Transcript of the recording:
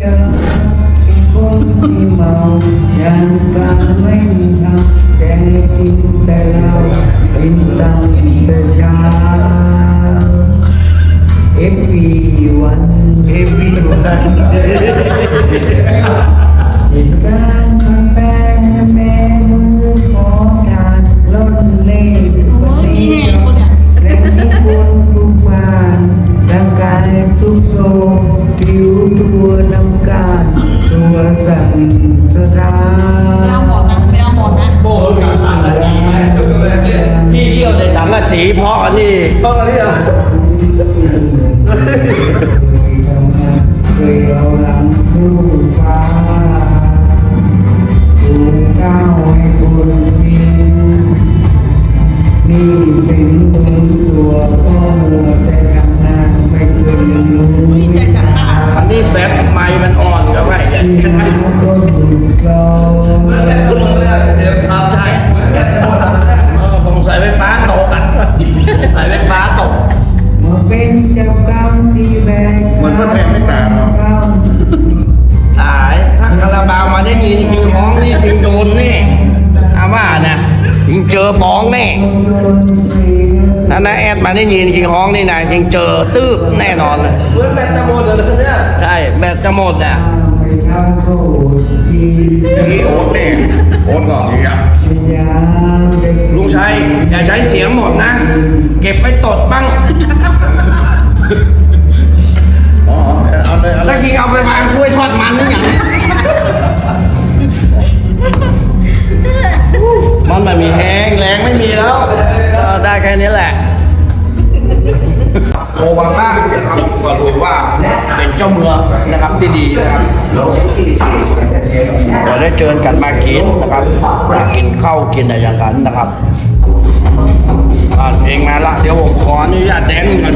เจอเป็นคนที่เมาอย่างกันไม่มีทางแต่กินแต่เรากินตั้งแต่เช้า everyone สุขโทรมผิวตัวน้ำการตัวสั่นสะท้าไม่เอาหมดนะไม่เอาหมดนะโบกับสังกะสีไหมที่เที่ยวในสังกะสีพ่อนี่ต้องอะ ผมสายไฟฟ้าตกอะสายไฟฟ้าตกเหมือนเจ้ากรรมที่อนแผ่ไม่แตกเนาะหายถ้าคาราบาวมาได้ยินคิงฟ้องนี่คิงโดนนี่อาว่านะคิงเจอฟ้องแน่ถ้านาแอดมาได้ยินคิงฟ้องนี่นะคิงเจอตืบแน่นอนเลยเหมือนแบตจะหมดเลยเนี่ยใช่แบตจะหมดอะ ไม่ทำโทษที่นี่โอ๊ตนี่โอ๊ตก่อนนี่อะยามเด็กลุงชัยอย่าใช้เสียงหมดนะ เก็บไปตดบ้างอ๋อเอาเลยเอาเลแล้ยวคิงเอาไปวางถ้วยทอดมันนี่อย่างมันไม่มีแห้งแรงไม่มีแล้วเออได้แค่นี้แหละโควาต้านะครับก็รู้ว่า เจ้าเมืองนะครับที่ดีนะครับเราได้เชิญกันมากินนะครับมากินข้าวกินอะไรอย่างนั้นนะครับอ่าเองมาละเดี๋ยวผมขออนุญาตแดนกัน